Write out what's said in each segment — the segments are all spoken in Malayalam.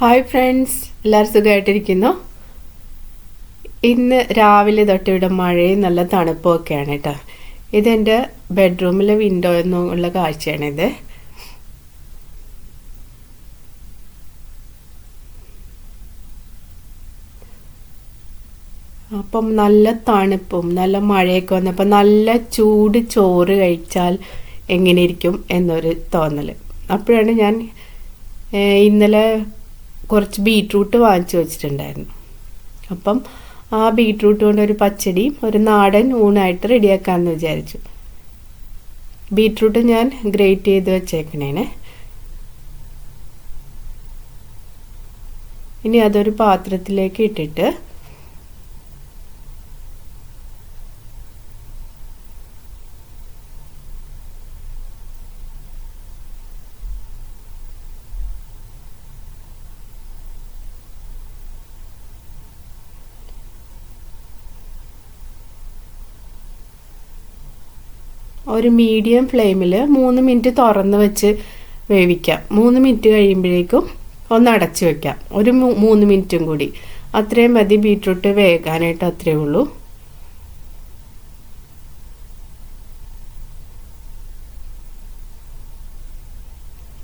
ഹായ് ഫ്രണ്ട്സ് എല്ലാവരും സുഖമായിട്ടിരിക്കുന്നു. ഇന്ന് രാവിലെ തൊട്ട് ഇവിടെ മഴയും നല്ല തണുപ്പും ഒക്കെയാണ് കേട്ടോ ഇതെന്റെ ബെഡ്റൂമിലെ വിൻഡോ എന്നുള്ള കാഴ്ചയാണിത്. അപ്പം നല്ല തണുപ്പും നല്ല മഴയൊക്കെ വന്നപ്പോൾ നല്ല ചൂട് ചോറ് കഴിച്ചാൽ എങ്ങനെയിരിക്കും എന്നൊരു തോന്നൽ അപ്പോഴാണ് ഞാൻ ഇന്നലെ കുറച്ച് ബീട്രൂട്ട് വാങ്ങിച്ചു വെച്ചിട്ടുണ്ടായിരുന്നു. അപ്പം ആ ബീട്രൂട്ട് കൊണ്ട് ഒരു പച്ചടിയും ഒരു നാടൻ ഊണായിട്ട് റെഡിയാക്കാമെന്ന് വിചാരിച്ചു. ബീട്രൂട്ട് ഞാൻ ഗ്രേറ്റ് ചെയ്ത് വെച്ചേക്കണേനെ. ഇനി അതൊരു പാത്രത്തിലേക്ക് ഇട്ടിട്ട് ഒരു മീഡിയം ഫ്ലെയിമിൽ മൂന്ന് മിനിറ്റ് തുറന്ന് വെച്ച് വേവിക്കാം. മൂന്ന് മിനിറ്റ് കഴിയുമ്പോഴേക്കും ഒന്ന് അടച്ചു വെക്കാം. ഒരു മൂന്ന് മിനിറ്റും കൂടി. അത്രയും മതി ബീട്രൂട്ട് വേകാനായിട്ട് അത്രയേ ഉള്ളൂ.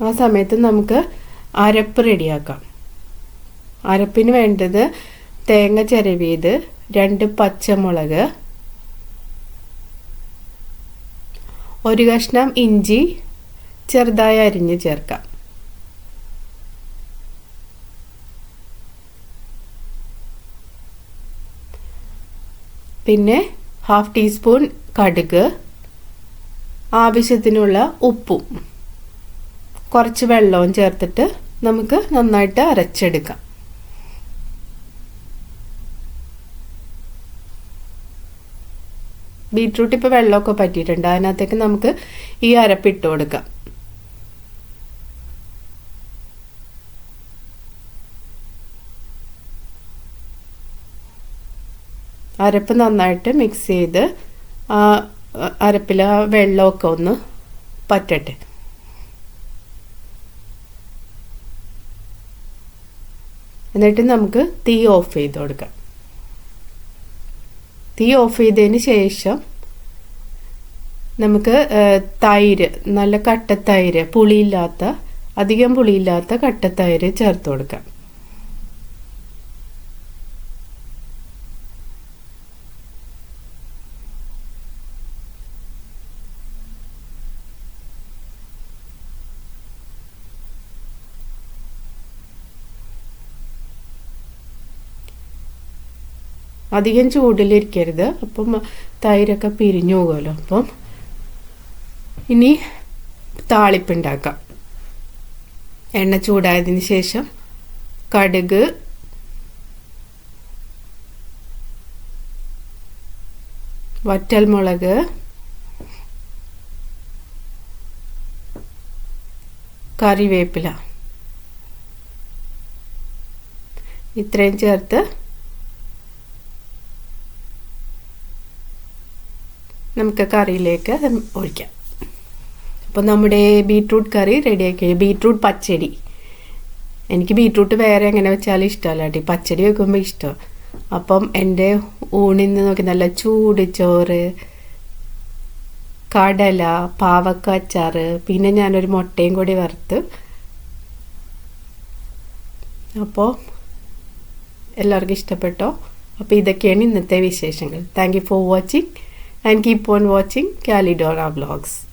ആ സമയത്ത് നമുക്ക് അരപ്പ് റെഡിയാക്കാം. അരപ്പിന് വേണ്ടത് തേങ്ങ ചിരവിയത് രണ്ട് പച്ചമുളക് ഒരു കഷ്ണം ഇഞ്ചി ചെറുതായി അരിഞ്ഞ് ചേർക്കാം. പിന്നെ ഹാഫ് ടീസ്പൂൺ കടുക് ആവശ്യത്തിനുള്ള ഉപ്പും കുറച്ച് വെള്ളവും ചേർത്തിട്ട് നമുക്ക് നന്നായിട്ട് അരച്ചെടുക്കാം. ബീട്രൂട്ട് ഇപ്പോൾ വെള്ളമൊക്കെ പറ്റിയിട്ടുണ്ട്. അതിനകത്തേക്ക് നമുക്ക് ഈ അരപ്പിട്ട് കൊടുക്കാം. അരപ്പ് നന്നായിട്ട് മിക്സ് ചെയ്ത് ആ അരപ്പിൽ ആ വെള്ളമൊക്കെ ഒന്ന് പറ്റട്ടെ. എന്നിട്ട് നമുക്ക് തീ ഓഫ് ചെയ്ത് കൊടുക്കാം. തീ ഓഫ് ചെയ്തതിന് ശേഷം നമുക്ക് തൈര് നല്ല കട്ടത്തൈര് പുളിയില്ലാത്ത അധികം പുളിയില്ലാത്ത കട്ടത്തൈര് ചേർത്ത് കൊടുക്കാം. അധികം ചൂടിലിരിക്കരുത്. അപ്പം തൈരൊക്കെ പിരിഞ്ഞു പോകുമല്ലോ അപ്പം ഇനി താളിപ്പുണ്ടാക്കാം. എണ്ണ ചൂടായതിന് ശേഷം കടുക് വറ്റൽമുളക് കറിവേപ്പില. ഇത്രയും ചേർത്ത് നമുക്ക് കറിയിലേക്ക് ഒഴിക്കാം. അപ്പോൾ നമ്മുടെ ബീട്രൂട്ട് കറി റെഡിയാക്കി. ബീട്രൂട്ട് പച്ചടി. എനിക്ക് ബീട്രൂട്ട് വേറെ എങ്ങനെ വെച്ചാലും ഇഷ്ടമല്ല കേട്ടോ. പച്ചടി വെക്കുമ്പോൾ ഇഷ്ടം. അപ്പം എന്റെ ഊണിൽ നിന്ന് നോക്കി നല്ല ചൂട് ചോറ് കടല പാവക്ക അച്ചാറ് പിന്നെ ഞാനൊരു മുട്ടയും കൂടി വറുത്ത് അപ്പോൾ എല്ലാവർക്കും ഇഷ്ടപ്പെട്ടോ? അപ്പോൾ ഇതൊക്കെയാണ് ഇന്നത്തെ വിശേഷങ്ങൾ. Thank you for watching and keep on watching Calidora vlogs.